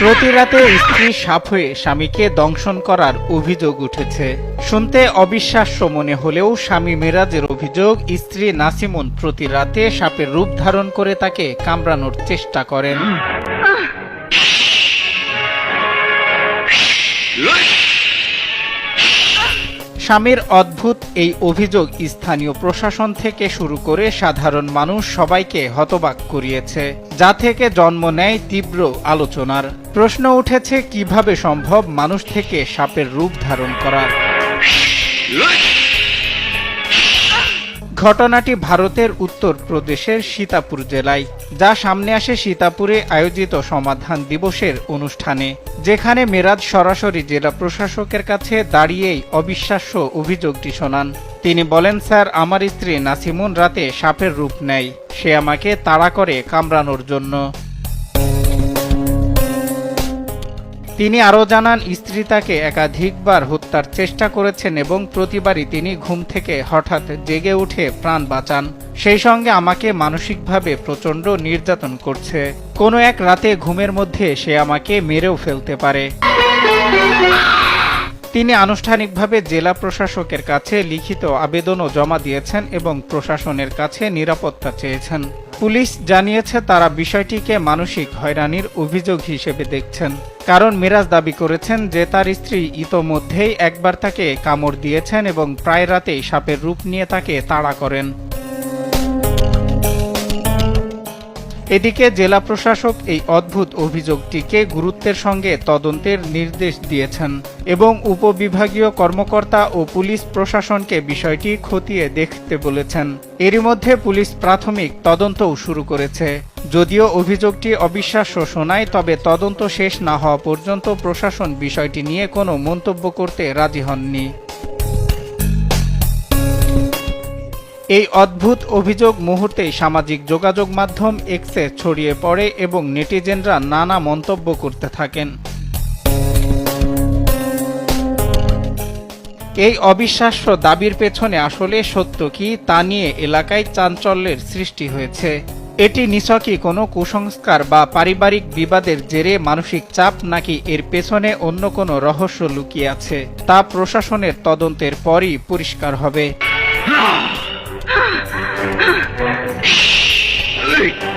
প্রতি রাতে স্ত্রী সাপ হয়ে স্বামীকে দংশন করার অভিযোগ উঠেছে। শুনতে অবিশ্বাস্য মনে হলেও স্বামী মেরাজের অভিযোগ, স্ত্রী নাসিমুন প্রতি রাতে সাপের রূপ ধারণ করে তাকে কামড়ানোর চেষ্টা করেন। স্বামীর অদ্ভুত এই অভিযোগ স্থানীয় প্রশাসন থেকে শুরু করে সাধারণ মানুষ সবাইকে হতবাক করিয়েছে, যা থেকে জন্ম নেয় তীব্র আলোচনার। প্রশ্ন উঠেছে, কীভাবে সম্ভব মানুষ থেকে সাপের রূপ ধারণ করার? ঘটনাটি ভারতের উত্তর প্রদেশের সীতাপুর জেলায়, যা সামনে আসে সীতাপুরে আয়োজিত সমাধান দিবসের অনুষ্ঠানে, যেখানে মেরাজ সরাসরি জেলা প্রশাসকের কাছে দাঁড়িয়েই অবিশ্বাস্য অভিযোগটি শোনান। তিনি বলেন, স্যার, আমার স্ত্রী নাসিমুন রাতে সাপের রূপ নেয়। সে আমাকে তাড়া করে কামড়ানোর জন্য। তিনি আরও জানান, স্ত্রী তাকে একাধিকবার হত্যার চেষ্টা করেছেন এবং প্রতিবারই তিনি ঘুম থেকে হঠাৎ জেগে উঠে প্রাণ বাঁচান। সেই সঙ্গে আমাকে মানসিকভাবে প্রচণ্ড নির্যাতন করছে। কোনো এক রাতে ঘুমের মধ্যে সে আমাকে মেরেও ফেলতে পারে। তিনি আনুষ্ঠানিকভাবে জেলা প্রশাসকের কাছে লিখিত আবেদনও জমা দিয়েছেন এবং প্রশাসনের কাছে নিরাপত্তা চেয়েছেন। পুলিশ জানিয়েছে, তারা বিষয়টিকে মানসিক হয়রানির অভিযোগ হিসেবে দেখছেন। কারণ মিরাজ দাবি করেছেন যে, তার স্ত্রী ইতোমধ্যেই একবার তাকে কামড় দিয়েছেন এবং প্রায় রাতেই সাপের রূপ নিয়ে তাকে তাড়া করেন। এদিকে জেলা প্রশাসক এই অদ্ভুত অভিযোগটিকে গুরুত্বের সঙ্গে তদন্তের নির্দেশ দিয়েছেন এবং উপবিভাগীয় কর্মকর্তা ও পুলিশ প্রশাসনকে বিষয়টি খতিয়ে দেখতে বলেছেন। এরই মধ্যে পুলিশ প্রাথমিক তদন্তও শুরু করেছে। যদিও অভিযোগটি অবিশ্বাস্য শোনায়, তবে তদন্ত শেষ না হওয়া পর্যন্ত প্রশাসন বিষয়টি নিয়ে কোনো মন্তব্য করতে রাজি হননি। এই অদ্ভুত অভিযোগ মুহূর্তেই সামাজিক যোগাযোগ মাধ্যম এক্সে ছড়িয়ে পড়ে এবং নেটিজেনরা নানা মন্তব্য করতে থাকেন। এই অবিশ্বাস্য দাবির পেছনে আসলে সত্য কি তা নিয়ে এলাকায় চাঞ্চল্যের সৃষ্টি হয়েছে। এটি নিছকই কোনো কুসংস্কার বা পারিবারিক বিবাদের জেরে মানসিক চাপ নাকি এর পেছনে অন্য কোনো রহস্য লুকিয়ে আছে, তা প্রশাসনের তদন্তের পরই পরিষ্কার হবে। Shh!